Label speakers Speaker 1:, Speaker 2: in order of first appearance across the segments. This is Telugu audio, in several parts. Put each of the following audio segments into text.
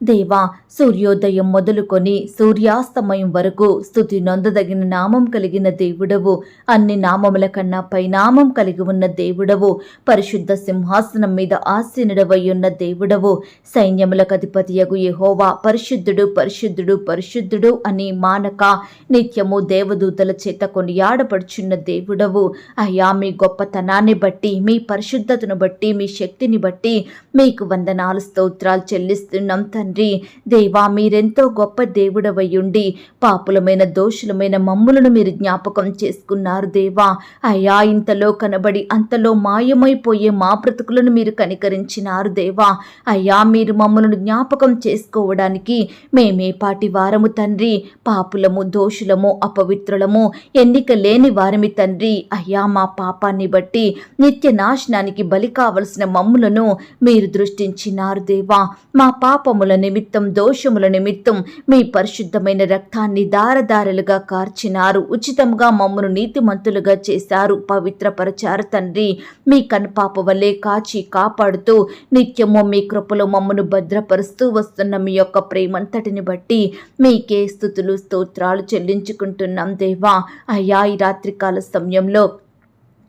Speaker 1: దేవా సూర్యోదయం మొదలుకొని సూర్యాస్తమయం వరకు స్థుతి నొందదగిన నామం కలిగిన దేవుడవు. అన్ని నామముల కన్నా పైనామం కలిగి ఉన్న దేవుడవు. పరిశుద్ధ సింహాసనం మీద ఆసీనుడవై ఉన్న దేవుడవు. సైన్యములకు అధిపతియగు యహోవా పరిశుద్ధుడు పరిశుద్ధుడు పరిశుద్ధుడు అని మానక నిత్యము దేవదూతల చేత కొనియాడపడుచున్న దేవుడవు. అయ్యా మీ గొప్పతనాన్ని బట్టి మీ పరిశుద్ధతను బట్టి మీ శక్తిని బట్టి మీకు వందనాలు స్తోత్రాలు చెల్లిస్తున్నాం తండ్రి దేవా మీరెంతో గొప్ప దేవుడవై ఉండి పాపులమైన దోషులమైన మమ్ములను మీరు జ్ఞాపకం చేసుకున్నారు దేవా. అయ్యా ఇంతలో కనబడి అంతలో మాయమైపోయే మా బ్రతుకులను మీరు కనికరించినారు దేవా. అయ్యా మీరు మమ్మలను జ్ఞాపకం చేసుకోవడానికి మేమే పాటి వారము తండ్రి. పాపులము దోషులము అపవిత్రులము ఎన్నిక లేని వారిమి తండ్రి. అయ్యా మా పాపాన్ని బట్టి నిత్య నాశనానికి బలి కావలసిన మమ్ములను మీరు దృష్టించినారు దేవా. మా పాపముల నిమిత్తం దోషముల నిమిత్తం మీ పరిశుద్ధమైన రక్తాన్ని దారదారలుగా కార్చినారు. ఉచితంగా మమ్మను నీతిమంతులుగా చేశారు. పవిత్రపరచారు తండ్రి. మీ కనుపాప వల్లే కాచి కాపాడుతూ నిత్యము మీ కృపలో మమ్మను భద్రపరుస్తూ వస్తున్న మీ యొక్క ప్రేమంతటిని బట్టి మీకే స్థుతులు స్తోత్రాలు చెల్లించుకుంటున్నాం దేవా. అయ్యా ఈ రాత్రికాల సమయంలో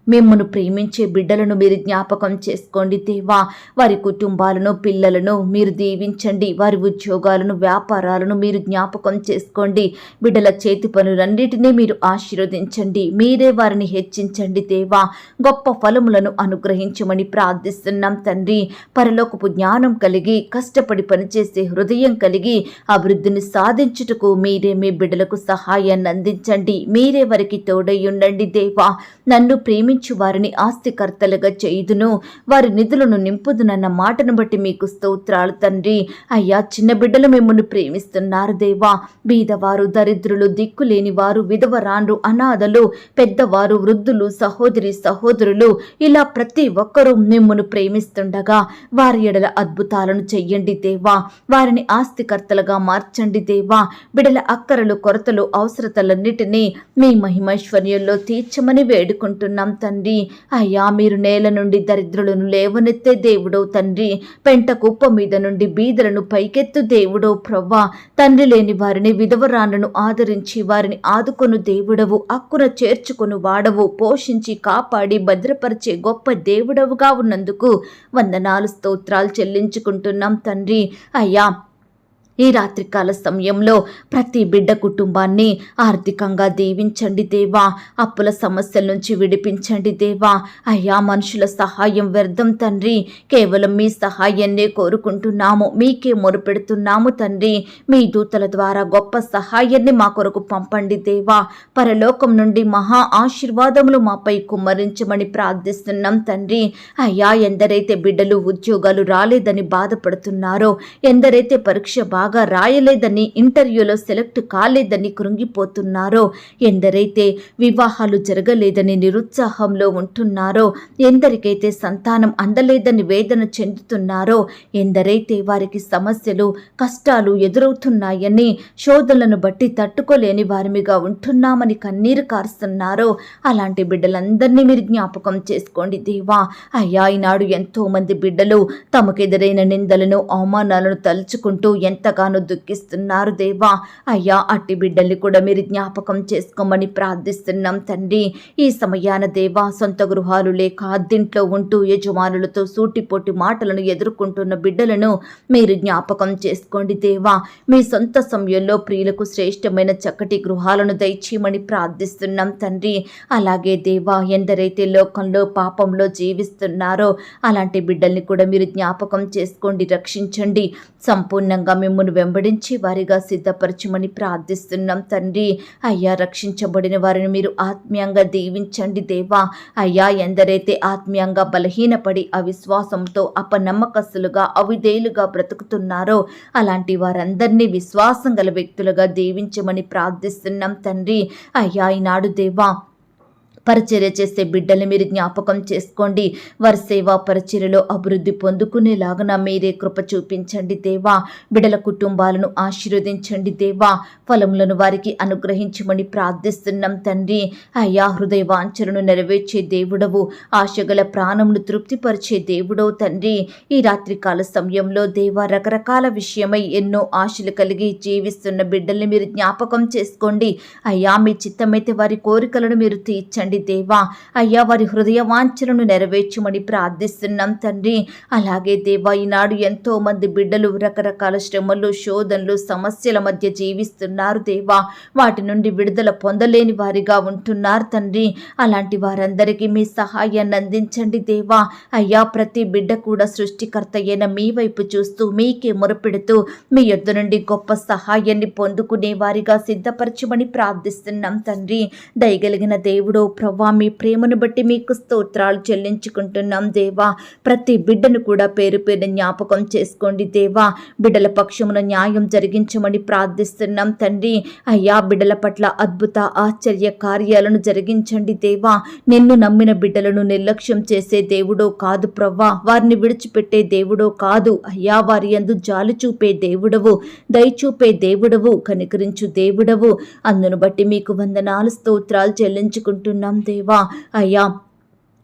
Speaker 1: మిమ్మను ప్రేమించే బిడ్డలను మీరు జ్ఞాపకం చేసుకోండి దేవా. వారి కుటుంబాలను పిల్లలను మీరు దీవించండి. వారి ఉద్యోగాలను వ్యాపారాలను మీరు జ్ఞాపకం చేసుకోండి. బిడ్డల చేతి పనులన్నిటినీ మీరు ఆశీర్వదించండి. మీరే వారిని హెచ్చించండి దేవా. గొప్ప ఫలములను అనుగ్రహించమని ప్రార్థిస్తున్నాం తండ్రి. పరలోకపు జ్ఞానం కలిగి కష్టపడి పనిచేసే హృదయం కలిగి అభివృద్ధిని సాధించుటకు మీరే మీ బిడ్డలకు సహాయాన్ని అందించండి. మీరే వారికి తోడై ఉండండి దేవా. నన్ను ప్రేమించు వారిని ఆస్తికర్తలుగా చేయుదును. వారి నిధులను నింపుదునన్న మాటను బట్టి మీకు స్తోత్రాలు తండ్రి. అయ్యా చిన్న బిడ్డలు మిమ్మల్ని ప్రేమిస్తున్నారు దేవా. బీదవారు దరిద్రులు దిక్కులేని వారు విధవరాన్లు అనాథలు పెద్దవారు వృద్ధులు సహోదరి సహోదరులు ఇలా ప్రతి ఒక్కరూ మిమ్మల్ని ప్రేమిస్తుండగా. వారి ఎడల అద్భుతాలను చెయ్యండి దేవా. వారిని ఆస్తికర్తలుగా మార్చండి దేవా. బిడల అక్కరలు కొరతలు అవసరతలన్నిటినీ మీ మహిమైశ్వర్యంలో తీర్చమని వేడుకుంటున్నాం తండ్రి. అయ్యా మీరు నేల నుండి దరిద్రులను లేవనెత్తే దేవుడో తండ్రి. పెంట కుప్ప మీద నుండి బీదలను పైకెత్తు దేవుడో ప్రవ్వా. తండ్రి లేని వారిని విధవరాలను ఆదరించి వారిని ఆదుకొను దేవుడవు. అక్కున చేర్చుకొను వాడవు. పోషించి కాపాడి భద్రపరిచే గొప్ప దేవుడవుగా ఉన్నందుకు వందనాలు స్తోత్రాలు చెల్లించుకుంటున్నాం తండ్రి. అయ్యా ఈ రాత్రికాల సమయంలో ప్రతి బిడ్డ కుటుంబాన్ని ఆర్థికంగా దీవించండి దేవా. అప్పుల సమస్యల నుంచి విడిపించండి దేవా. అయ్యా మనుషుల సహాయం వ్యర్థం తండ్రి. కేవలం మీ సహాయాన్నే కోరుకుంటున్నాము. మీకే మొరుపెడుతున్నాము తండ్రి. మీ దూతల ద్వారా గొప్ప సహాయాన్ని మా కొరకు పంపండి దేవా. పరలోకం నుండి మహా ఆశీర్వాదములు మాపై కుమ్మరించమని ప్రార్థిస్తున్నాం తండ్రి. అయ్యా ఎందరైతే బిడ్డలు ఉద్యోగాలు రాలేదని బాధపడుతున్నారో ఎందరైతే పరీక్ష బాగా రాయలేదని ఇంటర్వ్యూలో సెలెక్ట్ కాలేదని కృంగిపోతున్నారో ఎందరైతే వివాహాలు జరగలేదని నిరుత్సాహంలో ఉంటున్నారో ఎందరికైతే సంతానం అందలేదని వేదన చెందుతున్నారో ఎందరైతే వారికి సమస్యలు కష్టాలు ఎదురవుతున్నాయని శోధనలను బట్టి తట్టుకోలేని వారిమిగా ఉంటున్నామని కన్నీరు కారుస్తున్నారో అలాంటి బిడ్డలందరినీ మీరు జ్ఞాపకం చేసుకోండి దేవా. అయ్యా ఈనాడు ఎంతో మంది బిడ్డలు తమకెదురైన నిందలను అవమానాలను తలుచుకుంటూ ఎంత ఎంతగానో దుఃఖిస్తున్నారు దేవా. అయ్యా అట్టి బిడ్డల్ని కూడా మీరు జ్ఞాపకం చేసుకోమని ప్రార్థిస్తున్నాం తండ్రి. ఈ సమయాన దేవా సొంత గృహాలు లేక అద్దింట్లో ఉంటూ యజమానులతో సూటిపోటి మాటలను ఎదుర్కొంటున్న బిడ్డలను మీరు జ్ఞాపకం చేసుకోండి దేవా. మీ సొంత సమయంలో ప్రియులకు శ్రేష్టమైన చక్కటి గృహాలను దయచేయమని ప్రార్థిస్తున్నాం తండ్రి. అలాగే దేవా ఎందరైతే లోకంలో పాపంలో జీవిస్తున్నారో అలాంటి బిడ్డల్ని కూడా మీరు జ్ఞాపకం చేసుకోండి రక్షించండి. సంపూర్ణంగా మిమ్మల్ని వెంబడించి వారిగా సిద్ధపరచమని ప్రార్థిస్తున్నాం తండ్రి. అయ్యా రక్షించబడిన వారిని మీరు ఆత్మీయంగా దీవించండి దేవా. అయ్యా ఎందరైతే ఆత్మీయంగా బలహీనపడి అవిశ్వాసంతో అపనమ్మకస్తులుగా అవిధేయులుగా బ్రతుకుతున్నారో అలాంటి వారందరినీ విశ్వాసం గల వ్యక్తులుగా దీవించమని ప్రార్థిస్తున్నాం తండ్రి. అయ్యా ఈనాడు దేవా పరిచర్య చేసే బిడ్డలు మీరు జ్ఞాపకం చేసుకోండి. వారి సేవా పరిచర్యలో అభివృద్ధి పొందుకునేలాగన మీరే కృప చూపించండి దేవా. బిడ్డల కుటుంబాలను ఆశీర్వదించండి దేవా. ఫలములను వారికి అనుగ్రహించమని ప్రార్థిస్తున్నాం తండ్రి. అయ్యా హృదయ వాంఛలను నెరవేర్చే దేవుడవు. ఆశగల ప్రాణమును తృప్తిపరిచే దేవుడవు తండ్రి. ఈ రాత్రికాల సమయంలో దేవా రకరకాల విషయమై ఎన్నో ఆశలు కలిగి జీవిస్తున్న బిడ్డల్ని మీరు జ్ఞాపకం చేసుకోండి. అయ్యా మీ చిత్తమైతే వారి కోరికలను మీరు తీర్చండి దేవా. అయ్యా వారి హృదయ వాంఛలను నెరవేర్చమని ప్రార్థిస్తున్నాం తండ్రి. అలాగే దేవా ఈనాడు ఎంతో మంది బిడ్డలు రకరకాల శ్రమలు శోధనలు సమస్యల మధ్య జీవిస్తున్నారు దేవా. వాటి నుండి విడుదల పొందలేని వారిగా ఉంటున్నారు తండ్రి. అలాంటి వారందరికీ మీ సహాయాన్ని అందించండి దేవా. అయ్యా ప్రతి బిడ్డ కూడా సృష్టికర్త అయిన మీ వైపు చూస్తూ మీకే మొరపెడుతూ మీ యొద్ద నుండి గొప్ప సహాయాన్ని పొందుకునే వారిగా సిద్ధపరచమని ప్రార్థిస్తున్నాం తండ్రి. దయగలిగిన దేవుడో ప్రవ్వా మీ ప్రేమను బట్టి మీకు స్తోత్రాలు చెల్లించుకుంటున్నాం దేవా. ప్రతి బిడ్డను కూడా పేరు పేరు జ్ఞాపకం చేసుకోండి దేవా. బిడ్డల పక్షమున న్యాయం జరిగించమని ప్రార్థిస్తున్నాం తండ్రి. అయ్యా బిడ్డల పట్ల అద్భుత ఆశ్చర్య కార్యాలను జరిగించండి దేవా. నిన్ను నమ్మిన బిడ్డలను నిర్లక్ష్యం చేసే దేవుడో కాదు ప్రవ్వా వారిని విడిచిపెట్టే దేవుడో కాదు. అయ్యా వారి యందు జాలి చూపే దేవుడవు దయచూపే దేవుడవు కనికరించు దేవుడవు. అందును బట్టి మీకు వందనాలు స్తోత్రాలు చెల్లించుకుంటున్నాం దేవా అయ్యా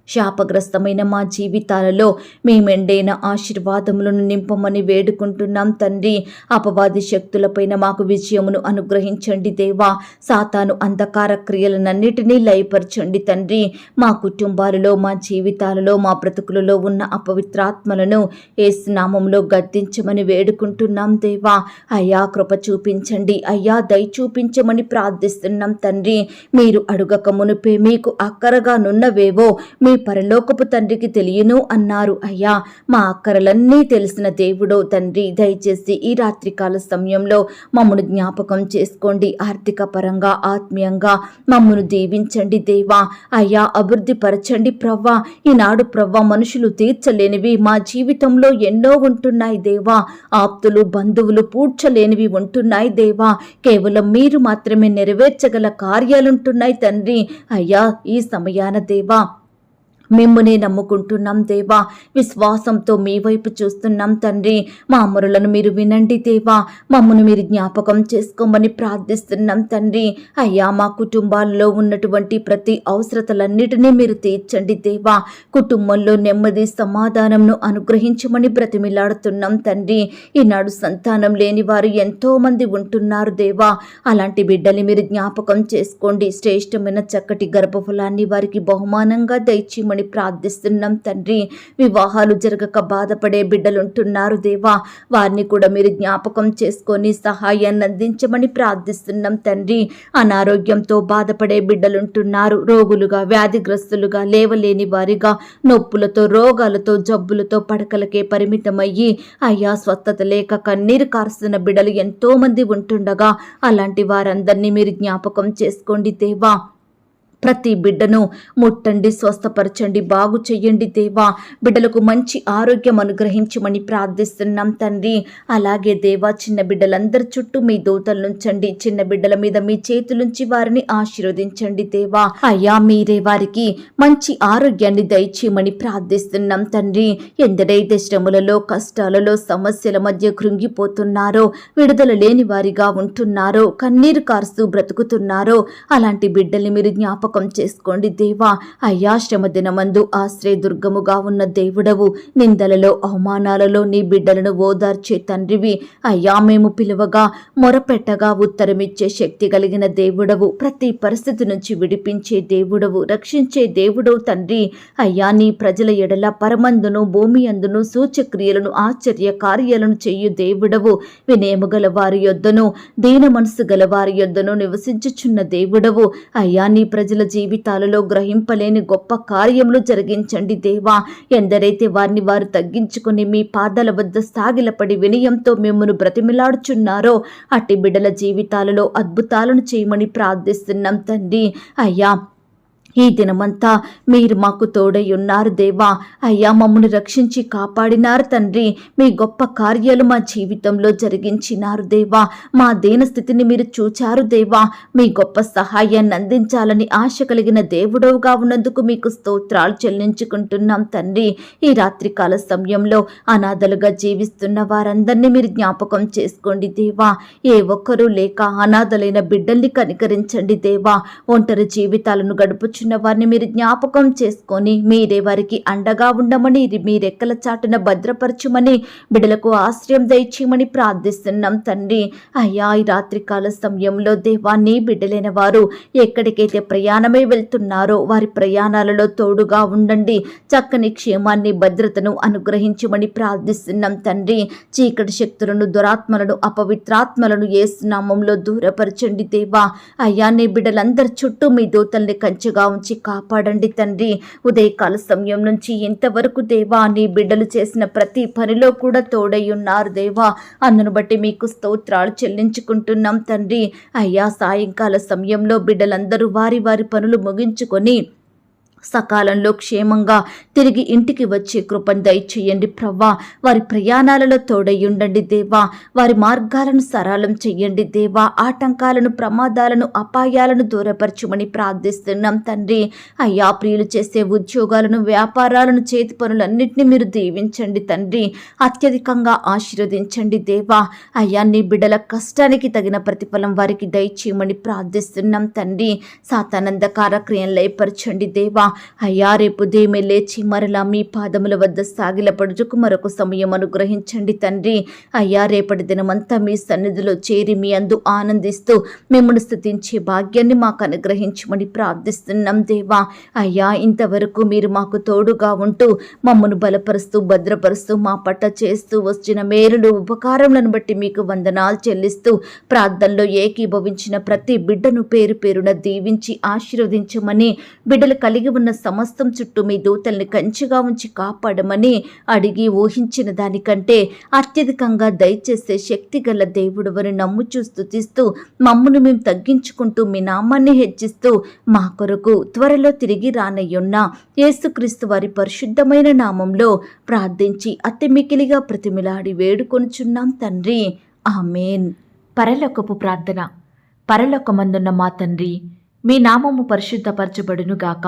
Speaker 1: శాపగ్రస్తమైన మా జీవితాలలో మేమెండైన ఆశీర్వాదములను నింపమని వేడుకుంటున్నాం తండ్రి. అపవాది శక్తులపైన మాకు విజయమును అనుగ్రహించండి దేవా. సాతాను అంధకార క్రియలనన్నిటినీ లయపరచండి తండ్రి. మా కుటుంబాలలో మా జీవితాలలో మా బ్రతుకులలో ఉన్న అపవిత్రాత్మలను ఏసునామంలో గద్దించమని వేడుకుంటున్నాం దేవా. అయ్యా కృప చూపించండి. అయ్యా దయ చూపించమని ప్రార్థిస్తున్నాం తండ్రి. మీరు అడుగక మునిపే మీకు అక్కరగా నున్నవేవో మీ పరలోకపు తండ్రికి తెలియను అన్నారు. అయ్యా మా అక్కరలన్నీ తెలిసిన దేవుడో తండ్రి దయచేసి ఈ రాత్రికాల సమయంలో మమ్మను జ్ఞాపకం చేసుకోండి. ఆర్థిక పరంగా ఆత్మీయంగా మమ్మను దీవించండి దేవా. అయ్యా అభివృద్ధి పరచండి ప్రవ్వా. ఈనాడు ప్రవ్వా మనుషులు తీర్చలేనివి మా జీవితంలో ఎన్నో ఉంటున్నాయి దేవా. ఆప్తులు బంధువులు పూడ్చలేనివి ఉంటున్నాయి దేవా. కేవలం మీరు మాత్రమే నెరవేర్చగల కార్యాలుంటున్నాయి తండ్రి. అయ్యా ఈ సమయాన దేవా మిమ్మునే నమ్ముకుంటున్నాం దేవా. విశ్వాసంతో మీ వైపు చూస్తున్నాం తండ్రి. మా అమరులను మీరు వినండి దేవా. మమ్మను మీరు జ్ఞాపకం చేసుకోమని ప్రార్థిస్తున్నాం తండ్రి. అయ్యా మా కుటుంబాల్లో ఉన్నటువంటి ప్రతి అవసరతలన్నిటినీ మీరు తీర్చండి దేవా. కుటుంబంలో నెమ్మది సమాధానంను అనుగ్రహించమని బ్రతిమిలాడుతున్నాం తండ్రి. ఈనాడు సంతానం లేని వారు ఎంతో మంది ఉంటున్నారు దేవా. అలాంటి బిడ్డని మీరు జ్ఞాపకం చేసుకోండి. శ్రేష్టమైన చక్కటి గర్భఫలాన్ని వారికి బహుమానంగా దయచేయమని ప్రార్థిస్తున్నాం తండ్రి. వివాహాలు జరగక బాధపడే బిడ్డలుంటున్నారు దేవా. వారిని కూడా మీరు జ్ఞాపకం చేసుకొని సహాయాన్ని అందించమని ప్రార్థిస్తున్నాం తండ్రి. అనారోగ్యంతో బాధపడే బిడ్డలుంటున్నారు. రోగులుగా వ్యాధిగ్రస్తులుగా లేవలేని వారిగా నొప్పులతో రోగాలతో జబ్బులతో పడకలకే పరిమితమయ్యి అయ్యా స్వస్థత లేక కన్నీరు కారుస్తున్న బిడ్డలు ఎంతో మంది ఉంటుండగా అలాంటి వారందరినీ మీరు జ్ఞాపకం చేసుకోండి దేవా. ప్రతి బిడ్డను ముట్టండి స్వస్థపరచండి బాగు చెయ్యండి దేవా. బిడ్డలకు మంచి ఆరోగ్యం అనుగ్రహించమని ప్రార్థిస్తున్నాం తండ్రి. అలాగే దేవా చిన్న బిడ్డలందరి చుట్టూ మీ దూతలుంచండి చిన్న బిడ్డల మీద మీ చేతులుంచి వారిని ఆశీర్వదించండి దేవా. అయ్యా మీరే వారికి మంచి ఆరోగ్యాన్ని దయచేయమని ప్రార్థిస్తున్నాం తండ్రి. ఎందరైతే శ్రమలలో కష్టాలలో సమస్యల మధ్య కృంగిపోతున్నారో విడుదల లేని వారిగా ఉంటున్నారో కన్నీరు కారుస్తూ బ్రతుకుతున్నారో అలాంటి బిడ్డల్ని మీరు జ్ఞాపకం చేసుకోండి దేవా. అయ్యా శ్రమ దినమందు ఆశ్రయ దుర్గముగా ఉన్న దేవుడవు. నిందలలో అవమానాలలో నీ బిడ్డలను ఓదార్చే తండ్రివి. అయ్యా మేము పిలువగా మొరపెట్టగా ఉత్తరమిచ్చే శక్తి కలిగిన దేవుడవు. ప్రతి పరిస్థితి నుంచి విడిపించే దేవుడవు రక్షించే దేవుడవు తండ్రి. అయ్యా నీ ప్రజల ఎడల పరమందును భూమి అందును సూచక్రియలను ఆశ్చర్య కార్యాలను చెయ్యు దేవుడవు. వినేము గల వారి యొద్దను దీన మనసు గల వారి యొద్దను నివసించుచున్న దేవుడవు. అయ్యా నీ ప్రజల జీవితాలలో గ్రహింపలేని గొప్ప కార్యములు జరిగించండి దేవా. ఎందరైతే వారిని వారు తగ్గించుకుని మీ పాదాల వద్ద సాగిలపడి వినయంతో మిమ్మను బ్రతిమిలాడుచున్నారో అట్టి బిడ్డల జీవితాలలో అద్భుతాలను చేయమని ప్రార్థిస్తున్నాం తండ్రి. అయ్యా ఈ దినమంతా మీరు మాకు తోడై ఉన్నారు దేవా. అయ్యా మమ్మల్ని రక్షించి కాపాడినారు తండ్రి. మీ గొప్ప కార్యాలు మా జీవితంలో జరిగించినారు దేవా. మా దేన స్థితిని మీరు చూచారు దేవా. మీ గొప్ప సహాయాన్ని అందించాలని ఆశ కలిగిన దేవుడవుగా ఉన్నందుకు మీకు స్తోత్రాలు చెల్లించుకుంటున్నాం తండ్రి. ఈ రాత్రికాల సమయంలో అనాథలుగా జీవిస్తున్న వారందరినీ మీరు జ్ఞాపకం చేసుకోండి దేవా. ఏ ఒక్కరూ లేక అనాథలైన బిడ్డల్ని కనికరించండి దేవా. ఒంటరి జీవితాలను గడుపుచు గడుపుచున్న వారిని మీరు జ్ఞాపకం చేసుకొని మీరే వారికి అండగా ఉండమని మీ రెక్కల చాటున భద్రపరచమని బిడలకు ఆశ్రయం దయచేయమని ప్రార్థిస్తున్నాం తండ్రి. అయ్యా ఈ రాత్రికాల సమయంలో దేవాన్ని బిడ్డలైన వారు ఎక్కడికైతే ప్రయాణమై వెళ్తున్నారో వారి ప్రయాణాలలో తోడుగా ఉండండి. చక్కని క్షేమాన్ని భద్రతను అనుగ్రహించమని ప్రార్థిస్తున్నాం తండ్రి. చీకటి శక్తులను దురాత్మలను అపవిత్రాత్మలను ఏసునామంలో దూరపరచండి దేవా. అయ్యా నీ బిడ్డలందరి చుట్టూ మీ దూతల్ని కంచెగా ఉంచి కాపాడండి తండ్రి. ఉదయకాల సమయం నుంచి ఇంతవరకు దేవా నీ బిడ్డలు చేసిన ప్రతి పనిలో కూడా తోడై ఉన్నారు దేవా. అందును బట్టి మీకు స్తోత్రాలు చెల్లించుకుంటున్నాం తండ్రి. అయ్యా సాయంకాల సమయంలో బిడ్డలందరూ వారి వారి పనులు ముగించుకొని సకాలంలో క్షేమంగా తిరిగి ఇంటికి వచ్చే కృపను దయచేయండి ప్రవ్వా. వారి ప్రయాణాలలో తోడయ్యుండండి దేవా. వారి మార్గాలను సరళం చెయ్యండి దేవా. ఆటంకాలను ప్రమాదాలను అపాయాలను దూరపరచమని ప్రార్థిస్తున్నాం తండ్రి. అయ్యా ప్రియులు చేసే ఉద్యోగాలను వ్యాపారాలను చేతి పనులన్నింటినీ మీరు దీవించండి తండ్రి. అత్యధికంగా ఆశీర్వదించండి దేవా. అయ్యా నీ బిడ్డల కష్టానికి తగిన ప్రతిఫలం వారికి దయచేయమని ప్రార్థిస్తున్నాం తండ్రి. సాతానందకార క్రియలు లయపరచండి దేవా. అయ్యా రేపు ఉదయమే లేచి మరలా మీ పాదముల వద్ద సాగిలపడుచుకు మరొక సమయం అనుగ్రహించండి తండ్రి. అయ్యా రేపటి దినమంతా మీ సన్నిధిలో చేరి మీ అందు ఆనందిస్తూ మిమ్మల్ని స్థుతించే భాగ్యాన్ని మాకు అనుగ్రహించమని ప్రార్థిస్తున్నాం దేవా. అయ్యా ఇంతవరకు మీరు మాకు తోడుగా ఉంటూ మమ్మను బలపరుస్తూ భద్రపరుస్తూ మా పట్ల చేస్తూ వచ్చిన మేలులు ఉపకారములను బట్టి మీకు వందనాలు చెల్లిస్తూ ప్రార్థనలో ఏకీభవించిన ప్రతి బిడ్డను పేరు పేరున దీవించి ఆశీర్వదించమని బిడ్డలు కలిగి ఉన్న సమస్తం చుట్టూ మీ దూతల్ని కంచిగా ఉంచి కాపాడమని అడిగి ఊహించిన దానికంటే అత్యధికంగా దయచేసే శక్తి గల దేవుడువని నమ్ముచూ స్థుతిస్తూ మమ్మును మేము తగ్గించుకుంటూ మీ నామాన్ని హెచ్చిస్తూ మా కొరకు త్వరలో తిరిగి రానయ్యున్న యేసుక్రీస్తు వారి పరిశుద్ధమైన నామంలో ప్రార్థించి అతి మికిలిగా ప్రతిమిలాడి వేడుకొనుచున్నాం తండ్రి. ఆమెన్. పరలోకపు ప్రార్థన. పరలోకమందున్న మా తండ్రి మీ నామము పరిశుద్ధపరచబడునుగాక.